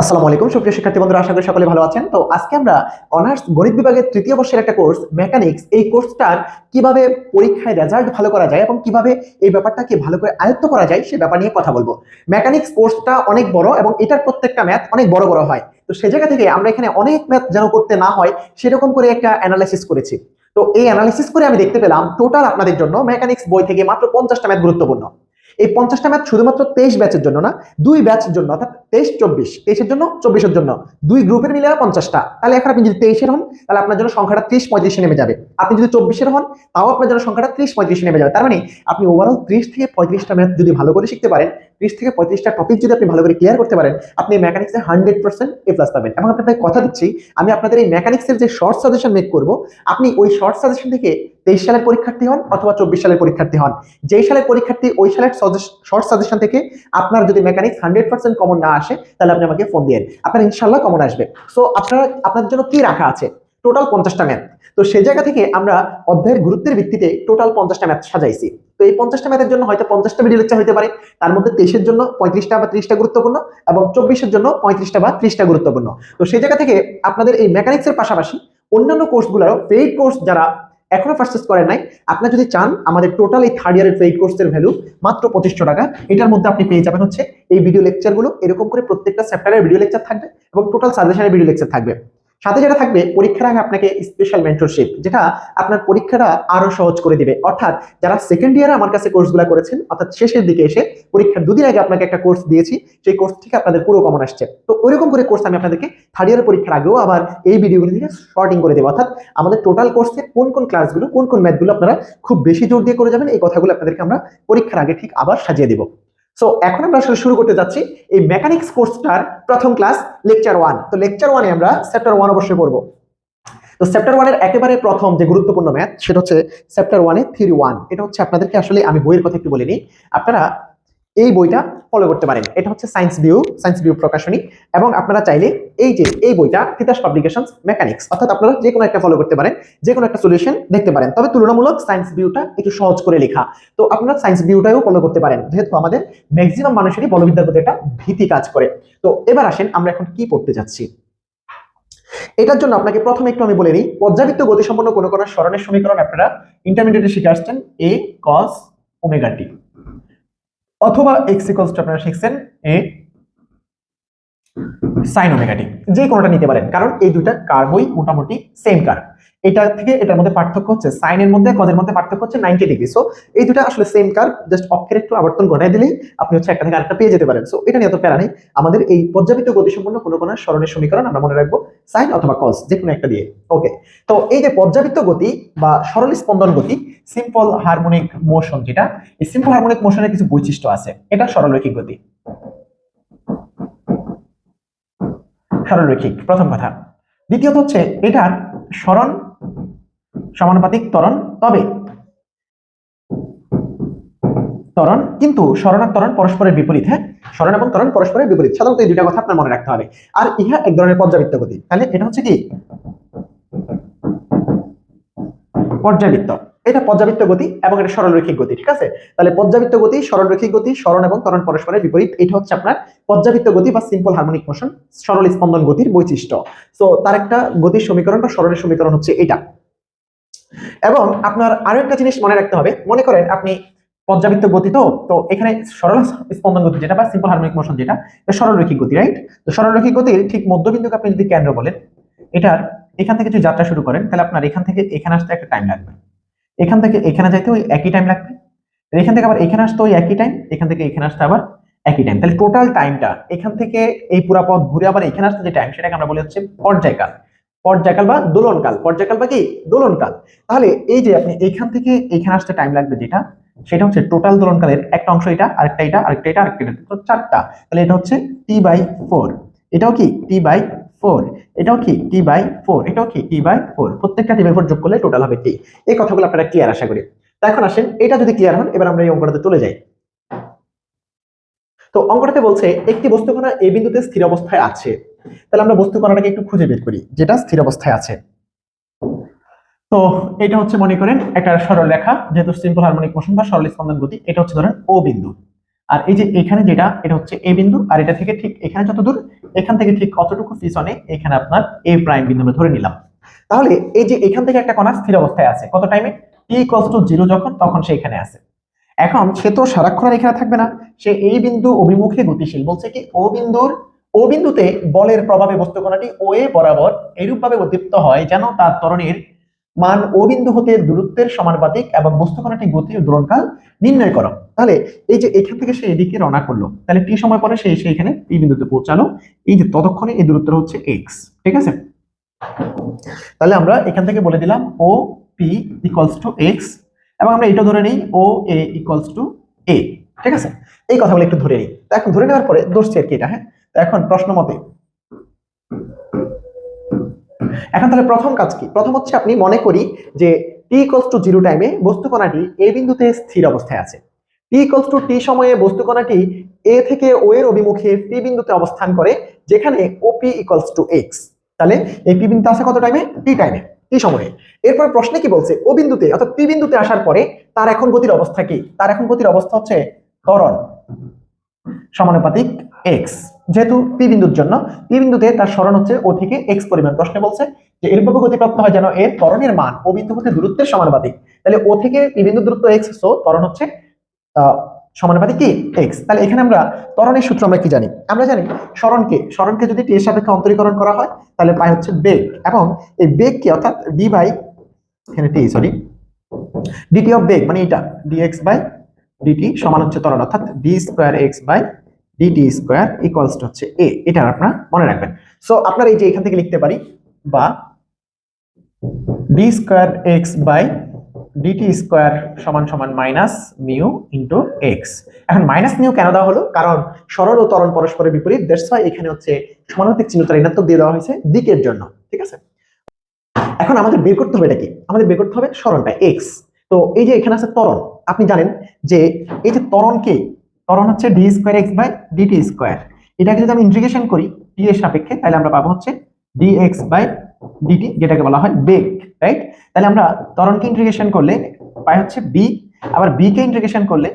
আসসালামু আলাইকুম, সুপ্রিয় শিক্ষার্থী বন্ধুরা, আশা করি সকলে ভালো আছেন। তো আজকে আমরা অনার্স গণিত বিভাগের তৃতীয় বর্ষের একটা কোর্স, মেকানিক্স, এই কোর্সটার কীভাবে পরীক্ষায় রেজাল্ট ভালো করা যায় এবং কীভাবে এই ব্যাপারটাকে ভালো করে আয়ত্ত করা যায় সে ব্যাপার নিয়ে কথা বলব। মেকানিক্স কোর্সটা অনেক বড় এবং এটার প্রত্যেকটা ম্যাথ অনেক বড় বড় হয়। তো সে জায়গা থেকে আমরা এখানে অনেক ম্যাথ যেন করতে না হয়, সেরকম করে একটা অ্যানালাইসিস করেছি। তো এই অ্যানালাইসিস করে আমি দেখতে পেলাম টোটাল আপনাদের জন্য মেকানিক্স বই থেকে মাত্র পঞ্চাশটা ম্যাথ গুরুত্বপূর্ণ। এই পঞ্চাশটা ম্যাথ শুধুমাত্র তেইশ ব্যাচের জন্য না, দুই ব্যাচের জন্য, অর্থাৎ তেইশ, চব্বিশ, তেইশের জন্য, চব্বিশের জন্য। দুই গ্রুপের মিলে পঞ্চাশটা। তাহলে এখন আপনি যদি তেইশের হন, তাহলে আপনার জন্য সংখ্যাটা ত্রিশ, পঁয়ত্রিশে নেমে যাবে। আপনি যদি চব্বিশের হন, তাও আপনার জন্য সংখ্যাটা ত্রিশ, পঁয়ত্রিশে নেমে যাবে। তার মানে আপনি ওভারঅল ত্রিশ থেকে পঁয়ত্রিশটা ম্যাচ যদি ভালো করে শিখতে পারেন ত্রিশ থেকে পঁয়ত্রিশটা টপিক যদি আপনি ভালো করে ক্লিয়ার করতে পারেন, আপনি মেকানিক্সে হান্ড্রেড পার্সেন্ট এ প্লাস পাবেন। এবং আপনাদের কথা দিচ্ছি, আমি আপনাদের এই মেকানিক্সের যে শর্ট সাজেশন মেক করব, আপনি ওই শর্ট সাজেশন থেকে তেইশ সালের পরীক্ষার্থী হন অথবা চব্বিশ সালের পরীক্ষার্থী হন। যেই সালের পরীক্ষার্থী ওই সালের শর্ট সাজেশন থেকে আপনার যদি মেকানিক্স হান্ড্রেড পার্সেন্ট কমন না আসে, তাহলে আপনি আমাকে ফোন দিয়ে আপনার ইনশাল্লাহ কমন আসবে। সো আপনারা আপনার জন্য কি রাখা আছে? টোটাল পঞ্চাশটা ম্যাথ তো সেই জায়গা থেকে আমরা অধ্যায়ের গুরুত্বের ভিত্তিতে টোটাল পঞ্চাশটা ম্যাথ সাজাইছি। এই পঞ্চাশটা ম্যাথের জন্য হয়তো পঞ্চাশটা ভিডিও লেকচার হতে পারে। তার মধ্যে তেইশের জন্য পঁয়ত্রিশটা বা ত্রিশটা গুরুত্বপূর্ণ এবং চব্বিশের জন্য পঁয়ত্রিশটা বা ত্রিশটা গুরুত্বপূর্ণ। তো সেই জায়গা থেকে আপনাদের এই মেকানিক্সের পাশাপাশি অন্যান্য কোর্সগুলোরও পেইড কোর্স যারা এখনও পারচেস করেন নাই, আপনার যদি চান, আমাদের টোটাল এই থার্ড ইয়ারের পেইড কোর্সের ভ্যালু মাত্র পঁচিশশো টাকা, এটার মধ্যে আপনি পেয়ে যাবেন হচ্ছে এই ভিডিও লেকচারগুলো এরকম করে প্রত্যেকটা চ্যাপ্টারের ভিডিও লেকচার থাকবে এবং টোটাল সাজেশনের ভিডিও লেকচার থাকবে। সাথে যেটা থাকবে, পরীক্ষার আগে আপনাকে স্পেশাল মেন্টরশিপ যেটা আপনার পরীক্ষাটা আরও সহজ করে দিবে। অর্থাৎ যারা সেকেন্ড ইয়ারে আমার কাছে কোর্সগুলো করেছেন, অর্থাৎ শেষের দিকে এসে পরীক্ষার দুদিন আগে আপনাকে একটা কোর্স দিয়েছি, সেই কোর্স থেকে আপনাদের পুরো কমন আসছে। তো ওইরকম করে কোর্স আমি আপনাদেরকে থার্ড ইয়ার পরীক্ষার আগেও আবার এই ভিডিওগুলো থেকে শর্টিং করে দেবো। অর্থাৎ আমাদের টোটাল কোর্সে কোন কোন ক্লাসগুলো কোন কোন ম্যাথগুলো আপনারা খুব বেশি জোর দিয়ে করে যাবেন, এই কথাগুলো আপনাদেরকে আমরা পরীক্ষার আগে ঠিক আবার সাজিয়ে দেবো। সো এখন আমরা আসলে শুরু করতে যাচ্ছি এই মেকানিক্স কোর্সটার প্রথম ক্লাস লেকচার ওয়ান তো লেকচার ওয়ানে আমরা চ্যাপ্টার ওয়ান অবশ্যই পড়ব। তো চ্যাপ্টার ওয়ানের একেবারে প্রথম যে গুরুত্বপূর্ণ ম্যাথ সেটা হচ্ছে চ্যাপ্টার ওয়ানে থিওরি ওয়ান এটা হচ্ছে আপনাদেরকে আসলে আমি বইয়ের কথা একটু বলিনি। আপনারা এই বইটা ফলো করতে পারেন। এটা হচ্ছে সায়েন্স ভিউ সায়েন্স ভিউ প্রকাশনী। এবং আপনারা চাইলে এই যে এই বইটা, তিতাস পাবলিকেশনস মেকানিক্স অর্থাৎ আপনারা যে কোনো একটা ফলো করতে পারেন যে কোনো একটা সলিউশন দেখতে পারেন। তবে তুলনামূলক সায়েন্স ভিউটা একটু সহজ করে লেখা। তো আপনারা সায়েন্স ভিউটাও ফলো করতে পারেন, যেহেতু আমাদের ম্যাক্সিমাম মানুষেরই বলবিদ্যার প্রতি একটা ভীতি কাজ করে। তো এবার আসেন আমরা এখন কি পড়তে যাচ্ছি। এটার জন্য আপনাকে প্রথমে একটু আমি বলে নিই, পর্যাবৃত্ত গতিসম্পন্ন কোনো কোনো স্মরণের সমীকরণ আপনারা ইন্টারমিডিয়েটে শিখে আসছেন এ কস ওমেগা টি অথবা এক্স ইকলস টু আপনারা শিখছেন এ সাইন ওমেগা টি যে কোনোটা নিতে পারেন। কারণ এই দুইটা কার্ভই মোটামুটি সেম কার এটা থেকে এটার মধ্যে পার্থক্য হচ্ছে সাইনের মধ্যে কজের মধ্যে পার্থক্য হচ্ছে নাইনটি ডিগ্রি সো এই দুটো আসলে সেম কার জাস্ট অক্ষের একটু আবর্তন ঘটাই দিলেই আপনি হচ্ছে একটা থেকে আরেকটা পেয়ে যেতে পারেন। সো এটা নিয়ে এত প্যারা নেই। আমাদের এই পর্যাবৃত্ত গতিসম্পন্ন কোনো কোনো স্মরণের সমীকরণ আমরা মনে রাখব সাইন অথবা কস যে কোনো একটা দিয়ে। ওকে তো, এই যে পর্যাবৃত্ত গতি বা সরল স্পন্দন গতি সিম্পল হারমোনিক মোশন যেটা, এই সিম্পল হারমোনিক মোশনের কিছু বৈশিষ্ট্য আছে। এটা সরলরৈখিক গতি। সরলরৈখিক, প্রথম কথা। দ্বিতীয়ত হচ্ছে, এটার স্মরণ সমানুপাতিক ত্বরণ তবে ত্বরণ কিন্তু স্মরণ আর পরস্পরের বিপরীত হ্যাঁ? স্মরণ এবং ত্বরণ পরস্পরের বিপরীত। সাধারণত এই দুইটা কথা আপনার মনে রাখতে হবে। আর ইহা এক ধরনের পর্যাবৃত্ত গতি। তাহলে এটা হচ্ছে কি? পর্যাবৃত্ত এটা পর্যাবৃত্ত গতি এবং এটা সরলরৈখিক গতি, ঠিক আছে? তাহলে পর্যাবৃত্ত গতি সরলরৈখিক গতি, স্মরণ এবং ত্বরণ পরস্পরের বিপরীত, এটা হচ্ছে আপনার পর্যাবৃত্ত গতি বা সিম্পল হারমোনিক মোশন সরল স্পন্দন গতির বৈশিষ্ট্য। সো তার একটা গতির সমীকরণ বা সরলের সমীকরণ হচ্ছে এটা। এবং আপনার আরও একটা জিনিস মনে রাখতে হবে। মনে করেন আপনি পর্যাবৃত্ত গতি তো তো এখানে সরল স্পন্দন গতি যেটা বা সিম্পল হারমোনিক মোশন যেটা সরলরৈখিক গতি রাইট তো সরলরৈখিক গতির ঠিক মধ্যবিন্দুকে আপনি যদি কেন্দ্র বলেন, এটার এখান থেকে যদি যাত্রা শুরু করেন, তাহলে আপনার এখান থেকে এখানে আসতে একটা টাইম লাগবে। এখান থেকে এখানে যাইতে ওই একই টাইম লাগবে। এখান থেকে আবার এখানে আসতে ওই একই টাইম এখান থেকে এখানে আসতে আবার একই টাইম তাহলে টোটাল টাইমটা এখান থেকে এই পুরা পথ ঘুরে আবার এখানে আসতে যে টাইম সেটাকে আমরা বলি হচ্ছে পর্যায়কাল। পর্যায়কাল বা দোলনকাল। পর্যায়কাল বা কি? দোলনকাল। তাহলে এই যে আপনি এখান থেকে এখানে আসতে টাইম লাগবে যেটা, সেটা হচ্ছে টোটাল দোলনকালের একটা অংশ এটা, আরেকটা এটা আরেকটা এটা আরেকটা এটা। তো চারটা। তাহলে এটা হচ্ছে টি বাই ফোর এটাও কি? টি বাই ফোর এটাও কি? টি বাই ফোর এটাও কি? টি বাই ফোর প্রত্যেকটা টি বাই ফোর যোগ করলে টোটাল হবে টি এই কথাগুলো আপনারা ক্লিয়ার আশা করি। তো এখন আসেন, এটা যদি ক্লিয়ার হন, এবার আমরা এই অঙ্কটাতে চলে যাই। তো অঙ্কটাতে বলছে, একটি বস্তুকণা এই বিন্দুতে স্থির অবস্থায় আছে। তাহলে আমরা বস্তুকণাটাকে একটু খুঁজে বের করি, যেটা স্থির অবস্থায় আছে। তো এটা হচ্ছে মনে করেন একটা সরল রেখা, যেহেতু সিম্পল হারমোনিক মোশন বা সরল স্পন্দন গতি, এটা হচ্ছে ধরেন ও বিন্দু। আর এই যে এখানে যেটা, এটা হচ্ছে এ বিন্দু, আর এটা থেকে ঠিক এখানে যত দূর, এখান থেকে ঠিক কতটুকু পিছনে এখানে আপনার এ প্রাইম বিন্দু ধরে নিলাম। তাহলে এই যে এখান থেকে একটা কণা স্থির অবস্থায় আছে, কত টাইমে টি ইকুয়ালস টু জিরো যখন, তখন সে এখানে আছে। এখন সে তো সারাক্ষণ এখানে থাকবে না। সে এই বিন্দু অভিমুখে গতিশীল, বলছে কি? ও বিন্দুর ও বিন্দুতে বলের প্রভাবে বস্তু কণাটি ও এ বরাবর এইরূপভাবে উদ্দীপ্ত হয় যেন তার ত্বরণের মান ও বিন্দু হতে দূরত্বের সমানুপাতিক এবং বস্তু কণাটি গতি ও দূরণকাল নির্ণয় করো। তাহলে এই যে এখান থেকে সে এদিকে রওনা করল, তাহলে টি সময় পরে সে এসে এখানে পি বিন্দুতে পৌঁছালো। এই যে ততক্ষণে এই দূরত্ব হচ্ছে এক্স ঠিক আছে? তাহলে আমরা এখান থেকে বলে দিলাম O P equals to X এবং আমরা এটা ধরে নিই ও এ ইকুয়ালস টু এ ঠিক আছে? এই কথাগুলো একটু ধরে নিই। এখন ধরে নেওয়ার পরে দোষছি আর কি এটা হ্যাঁ? তো এখন প্রশ্ন মতে এখন তাহলে প্রথম কাজ কি? প্রথম হচ্ছে আপনি মনে করি যে টি ইকুয়ালস টু জিরো টাইমে বস্তু কণাটি এ বিন্দুতে স্থির অবস্থায় আছে। টি ইকুয়ালস টু টি সময়ে বস্তু কণাটি এ থেকে ও এর অভিমুখে পি বিন্দুতে অবস্থান করে, যেখানে ওপি ইকুয়ালস টু এক্স তাহলে এই পি বিন্দু আছে কত টাইমে টি টাইমে টি সময়ে। এরপর প্রশ্নে কি বলছে? ও বিন্দুতে, অর্থাৎ পি বিন্দুতে আসার পরে তার এখন গতির অবস্থা কি? তার এখন গতির অবস্থা হচ্ছে ত্বরণ সমানুপাতিক এক্স যেহেতু পি বিন্দুর জন্য পি বিন্দুতে তার সরণ হচ্ছে ও থেকে এক্স পরিমাণ। প্রশ্নে বলছে যে এরূপভাবে গতিপ্রাপ্ত হয় যেন এর ত্বরণের মান ও বিন্দু হতে দূরত্বের সমানুপাতিক। তাহলে ও থেকে পি বিন্দু দূরত্ব এক্স সো ত্বরণ হচ্ছে সমানুপাতিক কি? এক্স তাহলে এখানে আমরা ত্বরণের সূত্র আমরা কি জানি? আমরা জানি সরণকে সরণকে যদি টি এর সাপেক্ষে অন্তরীকরণ করা হয়, তাহলে পাই হচ্ছে বেগ। এবং এই বেগকে অর্থাৎ ডি বাই, এখানে টি সরি ডিটি অফ বেগ মানে এটা ডিএক্স বাই ডিটি সমান হচ্ছে ত্বরণ অর্থাৎ D square X by DT square equals to হচ্ছে এ এটা আপনারা মনে রাখবেন। সো আপনারা এই যে এখান থেকে লিখতে পারি, বা D square X by DT square সমান সমান মাইনাস মিউ ইন্টু এক্স এখন মাইনাস মিউ কেন দেওয়া হলো? কারণ সরল ও ত্বরণ পরস্পরের বিপরীত দ্যাটস ওয়াই এখানে হচ্ছে সমানুপাতিক চিহ্নটা ঋণাত্মক দিয়ে দেওয়া হয়েছে দিকের জন্য, ঠিক আছে? এখন আমাদের বের করতে হবে এটা কি? আমাদের বের করতে হবে সরণটা এক্স তো এই যে এখানে আছে ত্বরণ আপনি জানেন যে এই যে ত্বরণকে ত্বরণ হচ্ছে D square X by DT square এটাকে যদি আমি ইন্টিগ্রেশন করি টি এর সাপেক্ষে, তাহলে আমরা পাবো হচ্ছে ডি এক্স বাই ডিটি যেটাকে বলা হয় বেগ রাইট তাহলে আমরা ত্বরণকে ইন্টিগ্রেশন করলে পাই হচ্ছে বি আবার বি কে ইন্টিগ্রেশন করলে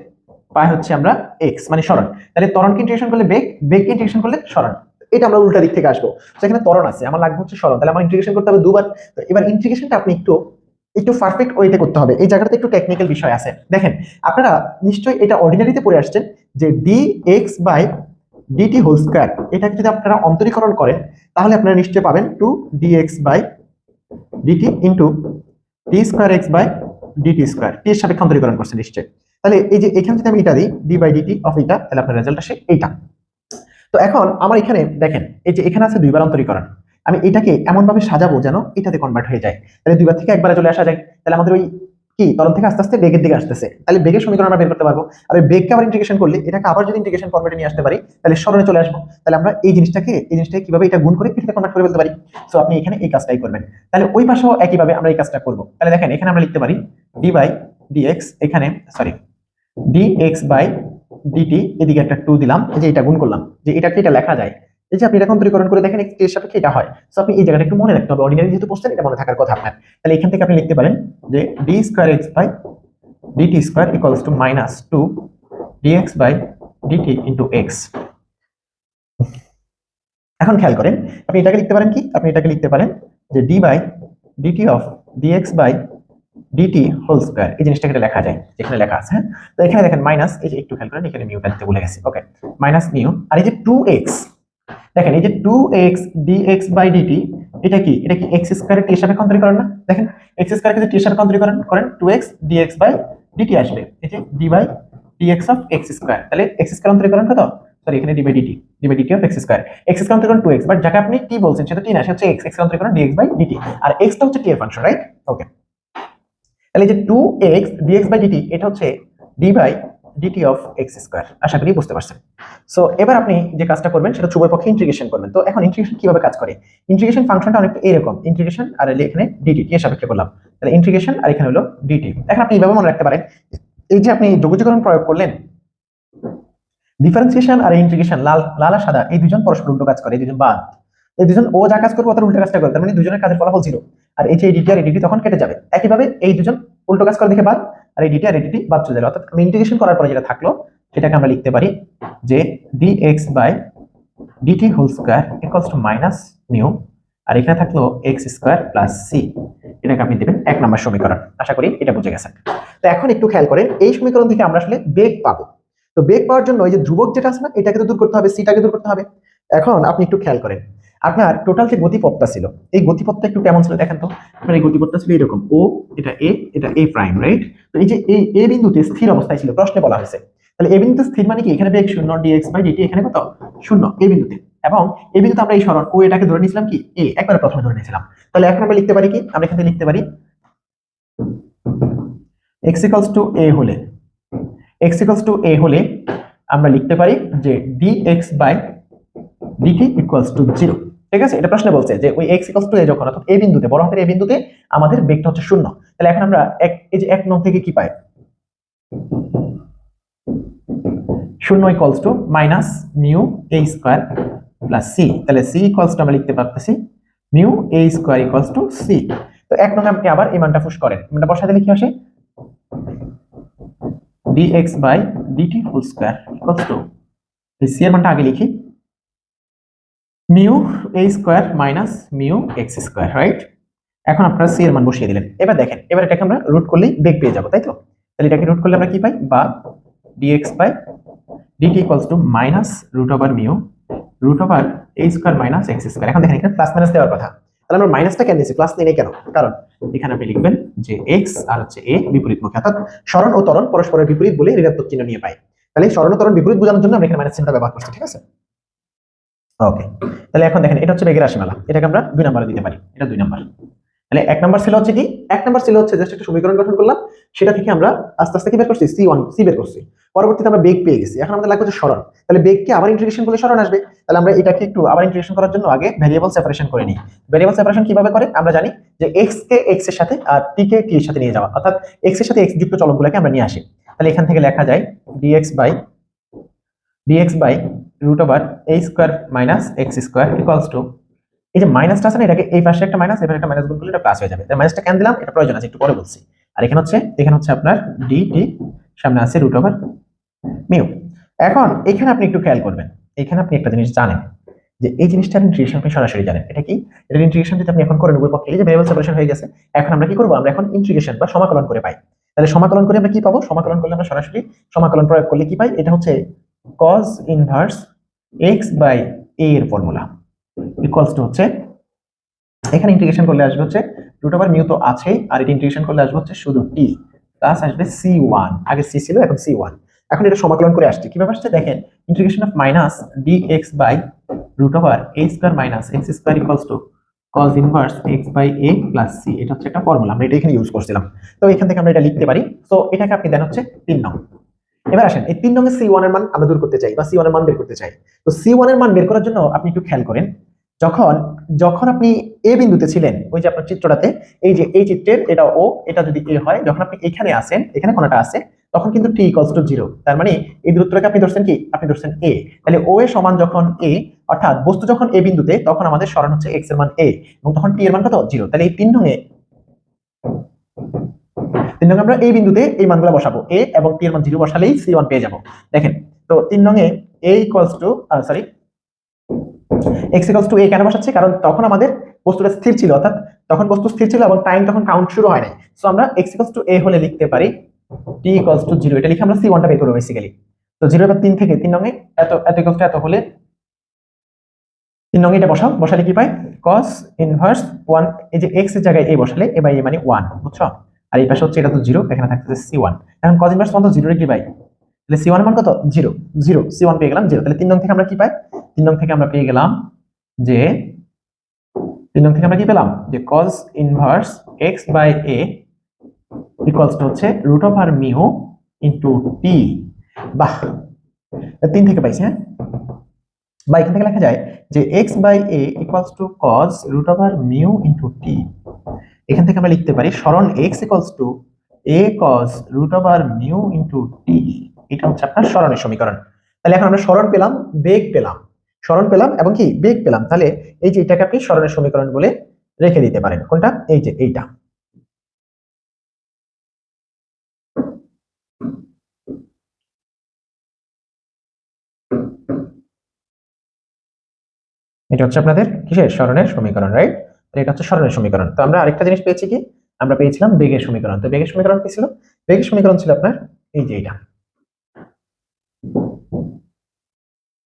পাই হচ্ছে আমরা এক্স মানে সরণ। তাহলে ত্বরণকে ইন্টিগ্রেশন করলে বেগ বেগকে ইন্টিগ্রেশন করলে সরণ। এটা আমরা উল্টা দিক থেকে আসব। সেখানে ত্বরণ আছে, আমার লাগবে হচ্ছে সরণ, তাহলে আমার ইন্টিগ্রেশন করতে হবে দুবার। তো এবার ইন্টিগ্রেশনটা আপনি একটু একটু পারফেক্ট ওয়েতে করতে হবে। এই জায়গাটাতে একটু টেকনিক্যাল বিষয় আছে। দেখেন, আপনারা নিশ্চয়ই এটা অর্ডিনারিতে পড়ে আসছেন যে D X by DT whole square এটাকে যদি আপনারা অন্তরীকরণ করেন, তাহলে আপনারা নিশ্চয়ই পাবেন two D X by DT into D square X by DT square T এর সাপেক্ষে অন্তরীকরণ করছেন নিশ্চয়ই। তাহলে এই যে এখানে যদি আমি এটা দিই ডি বাই ডিটি অফ এটা তাহলে আপনার রেজাল্ট আসে এইটা। তো এখন আমার এখানে দেখেন, এই যে এখানে আছে দুইবার অন্তরীকরণ। আমি এটাকে এমন ভাবে সাজাবো যেন এটাতে কনভার্ট হয়ে যায়। তাহলে দুইবার থেকে একবারে চলে আসা যায়। তাহলে আমাদের ওই কি? তরল থেকে আস্তে আস্তে বেগের দিকে আসতেছে। তাহলে বেগের সমীকরণ আমরা বের করতে পারব। আর ওই বেগকে আবার ইন্টিগ্রেশন করলে এটাকে আবার যদি ইন্টিগ্রেশন ফর্মেটে নিয়ে আসতে পারি, তাহলে স্মরণে চলে আসব। তাহলে আমরা এই জিনিসটাকে এই জিনিসটাকে কীভাবে এটা গুণ করে এটাতে কনভার্ট করে ফেলতে পারি? সো আপনি এখানে এই কাজটাই করবেন। তাহলে ওই পাশেও একইভাবে আমরা এই কাজটা করব। তাহলে দেখেন, এখানে আমরা লিখতে পারি ডি বাই ডিএক্স এখানে sorry D X by DT এদিকে একটা টু দিলাম যে এটা গুণ করলাম, যে এটাকে এটা লেখা যায়। এই যে আপনি এটা অন্তরীকরণ করে দেখেন, এর সাপেক্ষে এটা হয়। সো আপনি এই জায়গাটা একটু মনে রাখতে হবে। অর্ডিনারি যেহেতু পড়ছেন এটা মনে থাকার কথা আপনার। তাহলে এখান থেকে আপনি লিখতে পারেন যে D square X by DT square equals to minus two DX by DT into X এখন খেয়াল করেন, আপনি এটাকে লিখতে পারেন কি? আপনি এটাকে লিখতে পারেন যে D by DT of DX by DT whole square এই জিনিসটাকে এটা লেখা যায়, যেখানে লেখা আছে হ্যাঁ? তো এখানে দেখেন মাইনাস এই যে একটু খেয়াল করেন, এখানে মিউটা দিতে ভুলে গেছি। ওকে মাইনাস মিউ আর এই যে টু এক্স দেখেন, এই যে two X D X by DT এটা কি? এটা কি এক্স স্কোয়ারের টি সাপেক্ষে অন্তরীকরণ না? দেখেন এক্স স্কোয়ারকে যদি টি সাপেক্ষে অন্তরীকরণ করেন two X D X by DT আসবে। এই যে D by D X of X square তাহলে এক্স স্কোয়ার অন্তরীকরণ কত? সরি এখানে D by DT D by DT of X square X square অন্তরীকরণ two x but যাকে আপনি টি বলছেন, সেটা টি না সেটা হচ্ছে এক্স এক্স অন্তরীকরণ ডি এক্স বাই ডিটি আর এক্সটা হচ্ছে টি এর ফাংশন রাইট ওকে তাহলে যে two X DX by DT এটা হচ্ছে D by DT of X square আশা করি বুঝতে পারছেন। সো এবার আপনি যে কাজটা করবেন, সেটা উভয় পক্ষে ইন্টিগ্রেশন করবেন। তো এখন ইন্টিগ্রেশন কীভাবে কাজ করে? ইন্টিগ্রেশন ফাংশনটা অনেকটা এরকম। ইন্টিগ্রেশন আর এখানে ডিটি এর সাপেক্ষে করলাম। তাহলে ইন্টিগ্রেশন আর এখানে হলো ডিটি এখন আপনি এইভাবে মনে রাখতে পারেন, এই যে আপনি যোগজীকরণ প্রয়োগ করলেন ডিফারেন্সিয়েশন আর ইন্টিগ্রেশন লাল লাল আর সাদা, এই দুজন পরস্পর উল্টো কাজ করে, এই দুজন বাদ। এই দুজন ও যা কাজ করবে তার উল্টো কাজটা করে, তার মানে দুজনের কাজের ফলাফল জিরো আর এই যে এডিটি আর এডিটি তখন কেটে যাবে। একইভাবে এই দুজন উল্টো কাজ করে দেখে বাদ, আর এডিটি আর এডিটি বাদ চলে যাবে অর্থাৎ আমি ইন্টিগ্রেশন করার পরে যেটা থাকল, সেটাকে আমরা লিখতে পারি যে D X by DT whole square equals to minus nu আর এখানে থাকল এক্স স্কোয়ার প্লাস সি এটাকে আপনি দেবেন এক নম্বর সমীকরণ। আশা করি এটা বুঝে গেছেন। তো এখন একটু খেয়াল করেন, এই সমীকরণ থেকে আমরা আসলে বেগ পাবো। তো বেগ পাওয়ার জন্য এই যে ধ্রুবক যেটা আছে না, এটাকে তো দূর করতে হবে সিটাকে দূর করতে হবে। এখন আপনি একটু খেয়াল করেন আপনার টোটাল যে গতিপথটা ছিল, এই গতিপথটা একটু কেমন ছিল দেখেন তো? আপনার এই গতিপথটা ছিল এরকম ও এটা এ এটা এ প্রাইম রাইট তো এই যে এই এ বিন্দুতে স্থির অবস্থায় ছিল, প্রশ্নে বলা হয়েছে। তাহলে এ বিন্দুতে স্থির মানে কি? এখানে বেগ শূন্য ডিএক্স বাই ডিটি এখানে কত? শূন্য এ বিন্দুতে। এবং এই বিন্দুতে আমরা এই সরণ ও এটাকে ধরে নিয়েছিলাম কি? এ একবারে প্রথমে ধরে নিয়েছিলাম। তাহলে এখন আমরা লিখতে পারি কি? আমরা এখানে লিখতে পারি এক্স ইকালস টু এ হলে এক্স ইকালস টু এ হলে আমরা লিখতে পারি যে D X by DT equals to zero ঠিক আছে? এটা প্রশ্নে বলছে যে ওই এক্স ইকুয়ালস টু এ যখন অর্থাৎ এই বিন্দুতে, বড় হাতের এই বিন্দুতে আমাদের বেগটা হচ্ছে শূন্য। তাহলে এখন আমরা এক, এই যে এক নং থেকে কি পাই? শূন্য equals to minus mu A square plus C তাহলে সি ইকুয়ালস টু আমরা লিখতে পারতেছি mu A square equals to C তো এক নং আপনি আবার এই মানটা ফুস করেন। মানটা বসাই দিলে কি আসে? dx by dt whole square equals to C এর মানটা আগে লিখি। Mu a square minus mu X square right এখন আপনারা সি এর মান বসিয়ে দিলেন। এবার দেখেন, এবার এটাকে আমরা রুট করলেই বেগ পেয়ে যাব, তাই তো? তাহলে এটাকে রুট করলে আমরা কি পাই? বা dx by dt equals to minus root over mu root over a square minus X square. এখন দেখেন, এখানে প্লাস মাইনাস দেওয়ার কথা। তাহলে আমরা মাইনাসটা কেন দিয়েছি? প্লাস নেই কেন? কারণ এখানে আপনি লিখবেন যে এক্স আর হচ্ছে এ বিপরীত মুখে অর্থাৎ স্মরণ ও ত্বরণ পরস্পরের বিপরীত বলে ঋণাত্মক চিহ্ন নিয়ে পাই। তাহলে স্মরণ ও ত্বরণ বিপরীত বোঝানোর জন্য আমরা এখানে মাইনাস চিহ্নটা ব্যবহার করছি, ঠিক আছে? ওকে তাহলে এখন দেখেন, এটা হচ্ছে বেগের রাশিমালা। এটাকে আমরা দুই নম্বরে দিতে পারি। এটা দুই নম্বর। তাহলে এক নম্বর ছিল হচ্ছে কি? এক নম্বর ছিল হচ্ছে জাস্ট একটা সমীকরণ গঠন করলাম। সেটা থেকে আমরা আস্তে আস্তে কি বের করছি? সি ওয়ান সি বের করছি। পরবর্তীতে আমরা বেগ পেয়ে গেছি। এখন আমাদের লাগবে হচ্ছে স্মরণ তাহলে বেগকে আবার ইন্টিগ্রেশন করলে স্মরণ আসবে। তাহলে আমরা এটাকে একটু আবার ইন্টিগ্রেশন করার জন্য আগে ভেরিয়েবল সেপারেশন করে নিই। ভেরিয়েবল সেপারেশন কীভাবে করে? আমরা জানি যে এক্স কে এক্সের সাথে আর টি কে টি এর সাথে নিয়ে যাওয়া। অর্থাৎ এক্সের সাথে এক্স যুক্ত চলকগুলোকে আমরা নিয়ে আসি। তাহলে এখান থেকে লেখা যায় DX by DX by root over A square minus X square equals to এই যে মাইনাসটা আছে না, এটাকে এই পাশে একটা মাইনাস এবার একটা মাইনাস গুণ করলে এটা প্লাস হয়ে যাবে। তাই মাইনাসটা কেন দিলাম? এটা প্রয়োজন আছে, একটু পরে বলছি। আর এখানে হচ্ছে এখানে হচ্ছে আপনার ডি টি সামনে আছে রুট ওভার মিউ এখন, এখানে আপনি একটু খেয়াল করবেন। এখানে আপনি একটা জিনিস জানেন, যে এই জিনিসটার ইন্টিগ্রেশন আপনি সরাসরি জানেন। এটা কি? এটা ইন্টিগ্রেশন যদি আপনি এখন করেন উভয় পক্ষে এই যে ভেরিয়েবল সেপারেশন হয়ে গেছে, এখন আমরা কি করব? আমরা এখন ইন্টিগ্রেশন বা সমাকলন করে পাই। তাহলে সমাকলন করে আমরা কি পাবো? সমাকলন করলে আমরা সরাসরি সমাকলন প্রয়োগ করলে কি পাই? এটা হচ্ছে cos inverse x by a এর ফর্মুলা ইকুয়ালস টু হচ্ছে, এখানে ইন্টিগ্রেশন করলে আসবে হচ্ছে রুট ওভার মিউ তো আছে আর এটা ইন্টিগ্রেশন করলে আসবে হচ্ছে শুধু t প্লাস আসবে সি ওয়ান আগে সি ছিল, এখন সি ওয়ান এখন এটা সমাকলন করে আসছে, কীভাবে আসছে দেখেন integration of minus X by root over A square minus X square equals to cos inverse x by a plus c, এটা হচ্ছে একটা ফর্মুলা আমরা এটা এখানে ইউজ করছিলাম। তো এখান থেকে আমরা এটা লিখতে পারি তো এটাকে আপনি দেন হচ্ছে তিন নং। এবার আসেন, এই তিন রঙের সি ওয়ানের মান আমরা দূর করতে চাই বা সি ওয়ানের মান বের করতে চাই। তো সি ওয়ানের মান বের করার জন্য আপনি একটু খেয়াল করেন, যখন যখন আপনি এ বিন্দুতে ছিলেন, ওই যে আপনার চিত্রটাতে, এই যে এই চিত্রের, এটা ও এটা যদি এ হয়, যখন আপনি এখানে আসেন, এখানে কোনটা আছে তখন কিন্তু টি ইকলস টু জিরো তার মানে এই দূরত্বটাকে আপনি ধরছেন কি? আপনি ধরছেন এ তাহলে ও এ সমান যখন এ অর্থাৎ বস্তু যখন এ বিন্দুতে, তখন আমাদের সরণ হচ্ছে এক্সের মান এ এবং তখন টি এর মান কত? জিরো তাহলে এই তিন নঙে তিন নঙে আমরা এই বিন্দুতে এই মানগুলো বসাবো। এ এবং টি এর মান জিরো বসালেই সি ওয়ান পেয়ে যাব। দেখেন, তো তিন নং A equals to sorry X equals to A কেন বসাচ্ছি? কারণ তখন আমাদের বস্তুটা স্থির ছিল, অর্থাৎ তখন বস্তু স্থির ছিল এবং টাইম তখন কাউন্ট শুরু হয় নাই। সো আমরা এক্স ইকুয়ালস টু এ হলে লিখতে পারি টি ইকুয়ালস টু জিরো এটা লিখে আমরা সি ওয়ানটা বের করব বেসিক্যালি তো জিরো এবার তিন থেকে, তিন নঙে এত এত ইকুয়ালস টু এত হলে তিন নঙে এটা বসাও। বসালে কি পাই? cos ইনভার্স ওয়ান এই যে এক্সের জায়গায় এ বসালে এ বাই এ মানে ওয়ান বুঝছ? আর এই পাশে হচ্ছে এটা তো জিরো এখানে থাকতেছে সি ওয়ান এখন cos ইনভার্স ওয়ান তো জিরো ডিগ্রি বাই তাহলে সি ওয়ান মান কত? জিরো জিরো সি ওয়ান পেয়ে গেলাম জিরো তাহলে তিন নং থেকে আমরা কি পাই? তিন নং থেকে আমরা পেয়ে গেলাম যে, তিন নং থেকে আমরা কি পেলাম? যে cos inverse X by A equals to হচ্ছে root of R mu into T বাহ তিন থেকে পাইছি হ্যাঁ? বা এখান থেকে লেখা যায় যে X by A equals to cos root over mu into T এখান থেকে আমরা লিখতে পারি স্মরণ X equals to A cos root over mu into T এটা হচ্ছে আপনার স্মরণের সমীকরণ। তাহলে এখন আমরা স্মরণ পেলাম, বেগ পেলাম। স্মরণ পেলাম এবং কি? বেগ পেলাম। তাহলে এই যে এটাকে আপনি স্মরণের সমীকরণ বলে রেখে দিতে পারেন। কোনটা? এই যে এইটা। এটা হচ্ছে আপনাদের কিসের? স্মরণের সমীকরণ রাইট এটা হচ্ছে স্মরণের সমীকরণ। তো আমরা আরেকটা জিনিস পেয়েছি কি? আমরা পেয়েছিলাম বেগের সমীকরণ। তো বেগের সমীকরণ কি ছিল? বেগের সমীকরণ ছিল আপনার এই যে এটা।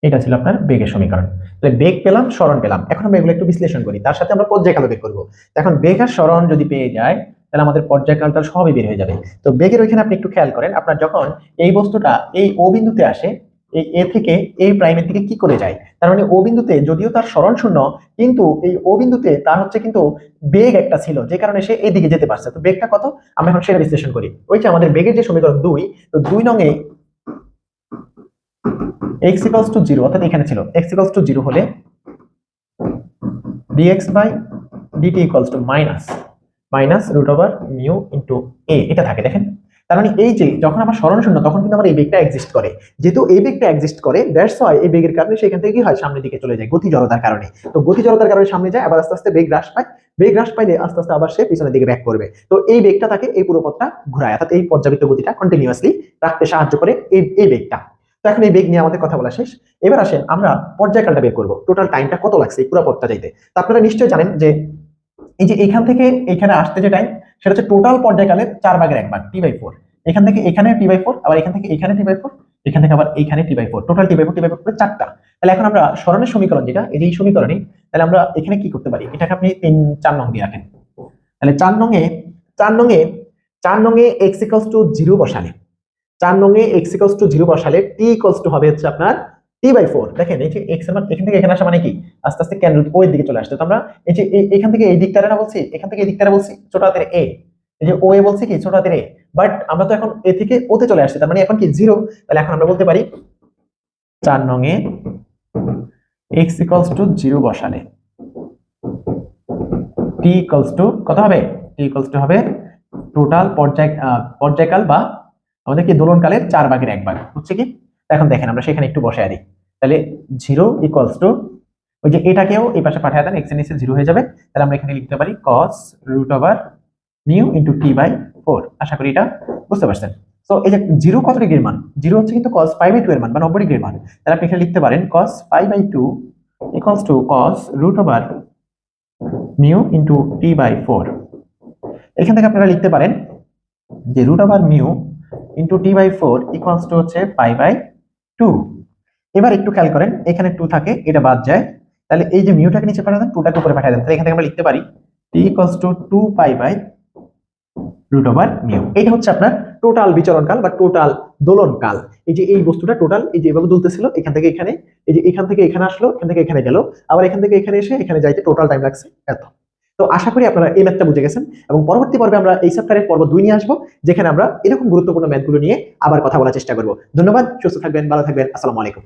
এটা ছিল আপনার বেগের সমীকরণ। তাহলে বেগ পেলাম, স্মরণ পেলাম। এখন আমরা এগুলো একটু বিশ্লেষণ করি। তার সাথে আমরা পর্যায়কাল বের করব। এখন বেগ আর স্মরণ যদি পেয়ে যায়, তাহলে আমাদের পর্যায়কালটা সবই বের হয়ে যাবে। তো বেগের ওইখানে আপনি একটু খেয়াল করেন, আপনার যখন এই বস্তুটা এই ও বিন্দুতে আসে এই এ থেকে এই প্রাইমের দিকে কি করে যায়? তার মানে ও বিন্দুতে যদিও তার স্মরণ শূন্য, কিন্তু এই ও বিন্দুতে তার হচ্ছে কিন্তু বেগ একটা ছিল, যে কারণে সে এদিকে যেতে পারছে। তো বেগটা কত? আমরা এখন সেটা বিশ্লেষণ করি। ওই যে আমাদের বেগের যে সমীকরণ দুই, তো দুই নঙে x equals to 0 অর্থাৎ এখানে ছিল, x equals to 0 হলে dx by dt equals to minus minus root over mu into এ এটা থাকে, দেখেন? তার মানে এই যে যখন আমার স্মরণ শূন্য, তখন কিন্তু আমার এই বেগটা এক্সিস্ট করে। যেহেতু এই বেগটা এক্সিস্ট করে দ্যাটস হয় এই বেগের কারণে সেখান থেকে কি হয়? সামনের দিকে চলে যায়, গতি জড়তার কারণে। তো গতি জড়তার কারণে সামনে যায়, আবার আস্তে আস্তে বেগ হ্রাস পায়। বেগ হ্রাস পাইলে আস্তে আস্তে আবার সে পিছনের দিকে ব্যাক করবে। তো এই বেগটা তাকে এই পুরো পথটা ঘোরায়, অর্থাৎ এই পর্যাবৃত্ত গতিটা কন্টিনিউয়াসলি রাখতে সাহায্য করে এই এই বেগটা। তো এখন এই বেগ নিয়ে আমাদের কথা বলা শেষ। এবার আসেন আমরা পর্যায়কালটা বের করব। টোটাল টাইমটা কত লাগছে এই পুরো পথটা যাইতে তো আপনারা নিশ্চয়ই জানেন যে এই যে এখান থেকে এখানে আসতে যে টাইম সেটা হচ্ছে টোটাল পর্যায়কালের চার ভাগের এক ভাগ টি বাই ফোর এখান থেকে এখানে টি বাই ফোর আবার এখান থেকে এখানে টি বাই ফোর এখান থেকে আবার এইখানে t by four total t by four t by four করে চারটা। তাহলে এখন আমরা স্মরণের সমীকরণ যেটা, এই সমীকরণে তাহলে আমরা এখানে কি করতে পারি? এটাকে আপনি তিন, চার নং দিয়ে রাখেন তাহলে চার নঙে চার নঙে চার নঙে এক্স ইকলস টু জিরো বসালে, চার নঙে এক্স ইকলস টু জিরো বসালে টি ইকলস টু হবে হচ্ছে আপনার টি বাই ফোর দেখেন এই যে এক্সের মান, এখান থেকে এখানে আসা মানে কি? আস্তে আস্তে কেন্দ্র ওই দিকে চলে আসছে। তো আমরা এই যে এখান থেকে এই দিকটারে না বলছি, এখান থেকে এই দিকটারে বলছি, ছোট হাতের এ এই যে ও এ বলছি কি? ছোট হাতের এ বাট আমরা তো এখন এ থেকে ওতে চলে আসছি, তার মানে এখন কি জিরো তাহলে এখন আমরা বলতে পারি, চার নঙে এক্স ইকলস টু জিরো বসালে। টি ইকলস টু কত হবে? টি ইকলস টু হবে টোটাল পর্যায় পর্যায়কাল বা আমাদের কি দোলনকালের চার ভাগের এক ভাগ। হচ্ছে কি? এখন দেখেন, আমরা সেখানে একটু বসে দিই। তাহলে জিরো ইকুয়ালস টু ওই যে এটাকেও এই পাশে পাঠিয়ে দেন এক্সের নিচে জিরো হয়ে যাবে। তাহলে আমরা এখানে লিখতে পারি cos root over nu into t by four আশা করি এটা বুঝতে পারছেন। তো এই যে জিরো কত ডিগ্রির মান? জিরো হচ্ছে কিন্তু কস ফাইভ বাই টু এর মান বা নব্বই ডিগ্রির মান। তাহলে আপনি এখানে লিখতে পারেন cos five by two equals to cos root over mu into t by four এখান থেকে আপনারা লিখতে পারেন যে root over mu into t by four equals to হচ্ছে পাই বাই টু। এবার একটু খেয়াল করেন, এখানে টু থাকে, এটা বাদ যায়। তাহলে এই যে মিউটাকে নিচে পাঠিয়ে দেন টুটাকে উপরে পাঠিয়ে দেন। তাহলে এখান থেকে আমরা লিখতে পারি t equals to two pi by root over mu এটা হচ্ছে আপনার টোটাল বিচরণকাল বা টোটাল দোলনকাল এই যে এই বস্তুটা টোটাল এই যে এভাবে দুলতেছিল, এখান থেকে এখানে, এই যে এখান থেকে এখানে আসলো, এখান থেকে এখানে গেল, আবার এখান থেকে এখানে এসে এখানে যাইতে টোটাল টাইম লাগছে, এত। তো আশা করি আপনারা এই ম্যাথটা বুঝে গেছেন এবং পরবর্তী পর্বে আমরা এই সপ্তাহের পর্ব দুই নিয়ে আসব, যেখানে আমরা এরকম গুরুত্বপূর্ণ ম্যাথগুলো নিয়ে আবার কথা বলার চেষ্টা করব। ধন্যবাদ, সুস্থ থাকবেন, ভালো থাকবেন, আসসালামু আলাইকুম।